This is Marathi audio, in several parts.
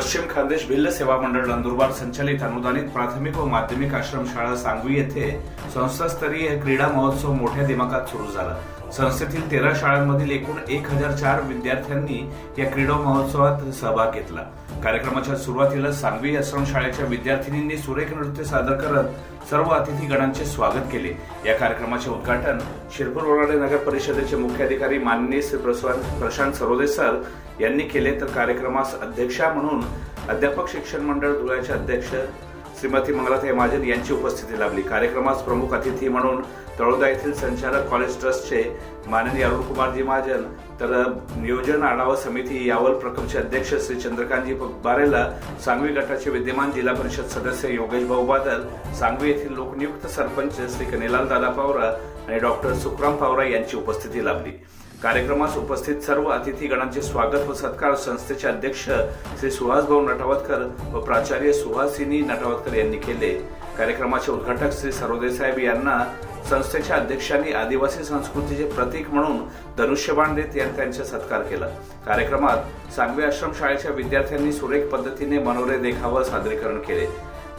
पश्चिम खानदेश भिल्ल सेवा मंडळ नंदुरबार संचालित अनुदानित प्राथमिक व माध्यमिक आश्रमशाळा सांगवी येथे संस्थास्तरीय क्रीडा महोत्सव मोठ्या दिमागात सुरू झाला. संस्थेतील तेरा शाळांमधील एकूण एक हजार चार विद्यार्थ्यांनी या क्रीडा महोत्सवात सहभाग घेतला. कार्यक्रमाच्या सुरुवातीला सांगवी आश्रमशाळेच्या विद्यार्थिनींनी सुरेख नृत्य सादर करत सर्व अतिथी गणांचे स्वागत केले. या कार्यक्रमाचे उद्घाटन शिरपूर वराडे नगर परिषदेचे मुख्याधिकारी माननीय श्री प्रशांत सरोदे सर यांनी केले. तर कार्यक्रमास अध्यक्षा म्हणून अध्यापक शिक्षण मंडळ धुळ्याचे अध्यक्ष श्रीमती मंगलाताई महाजन यांची उपस्थिती लाभली. कार्यक्रमास प्रमुख अतिथी म्हणून तळोदा येथील संचालक कॉलेज ट्रस्टचे माननीय अरुणकुमारजी महाजन तर नियोजन आढावा समिती यावल प्रकल्पचे अध्यक्ष श्री चंद्रकांतजी बारेला सांगवी गटाचे विद्यमान जिल्हा परिषद सदस्य योगेश भाऊ बादल सांगवी येथील लोकनियुक्त सरपंच श्री कनेलाल दादा पावरा आणि डॉक्टर सुखराम पावरा यांची उपस्थिती लाभली. कार्यक्रमास उपस्थित सर्व अतिथी गणांचे स्वागत व सत्कार संस्थेचे अध्यक्ष श्री सुहास भाऊ नटावतकर व प्राचार्य सुहासिनी नटावतकर यांनी केले. कार्यक्रमाचे उद्घाटक श्री सरोदेसाहेब यांना संस्थेच्या अध्यक्षांनी आदिवासी संस्कृतीचे प्रतीक म्हणून धनुष्यबाण देत यांनी त्यांचा सत्कार केला. कार्यक्रमात सांगवी आश्रम शाळेच्या विद्यार्थ्यांनी सुरेख पद्धतीने मनोरे देखावं सादरीकरण केले.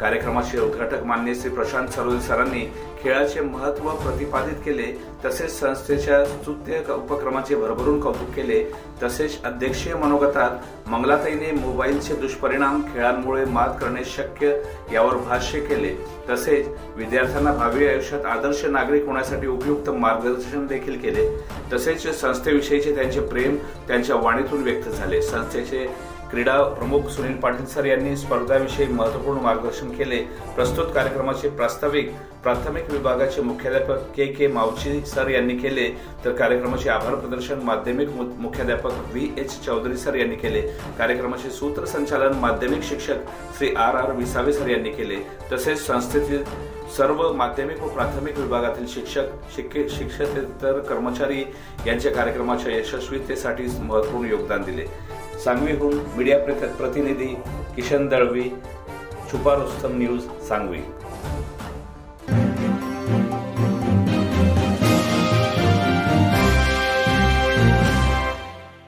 कार्यक्रमाचे उद्घाटक मान्य श्री प्रशांत सरोदे सरांनी खेळाचे महत्त्व प्रतिपादित केले तसेच संस्थेच्या स्तुत्य उपक्रमाचे भरभरून कौतुक केले तसेच अध्यक्षीय मनोगतात मंगलाताईने मोबाईलचे दुष्परिणाम खेळांमुळे मात करणे शक्य यावर भाष्य केले. तसेच विद्यार्थ्यांना भावी आयुष्यात आदर्श नागरिक होण्यासाठी उपयुक्त मार्गदर्शन देखील केले. तसेच संस्थेविषयीचे त्यांचे प्रेम त्यांच्या वाणीतून व्यक्त झाले. संस्थेचे क्रीडा प्रमुख सुनील पाटील सर यांनी स्पर्धाविषयी महत्त्वपूर्ण मार्गदर्शन केले. प्रस्तुत कार्यक्रमाचे प्रास्ताविक प्राथमिक विभागाचे मुख्याध्यापक के के मावची सर यांनी केले. तर कार्यक्रमाचे आभार प्रदर्शन माध्यमिक मु- मुख्याध्यापक व्ही एच चौधरी सर यांनी केले. कार्यक्रमाचे सूत्रसंचालन माध्यमिक शिक्षक Shri R R Visave sir यांनी केले. तसेच संस्थेतील सर्व माध्यमिक व प्राथमिक विभागातील शिक्षक शिक- शिक्षकेतर कर्मचारी यांच्या कार्यक्रमाच्या यशस्वीतेसाठी महत्त्वपूर्ण योगदान दिले. सांगवीहून मीडिया प्रति- प्रतिनिधी किशन दळवी छुपा रुस्तम न्यूज सांगवी.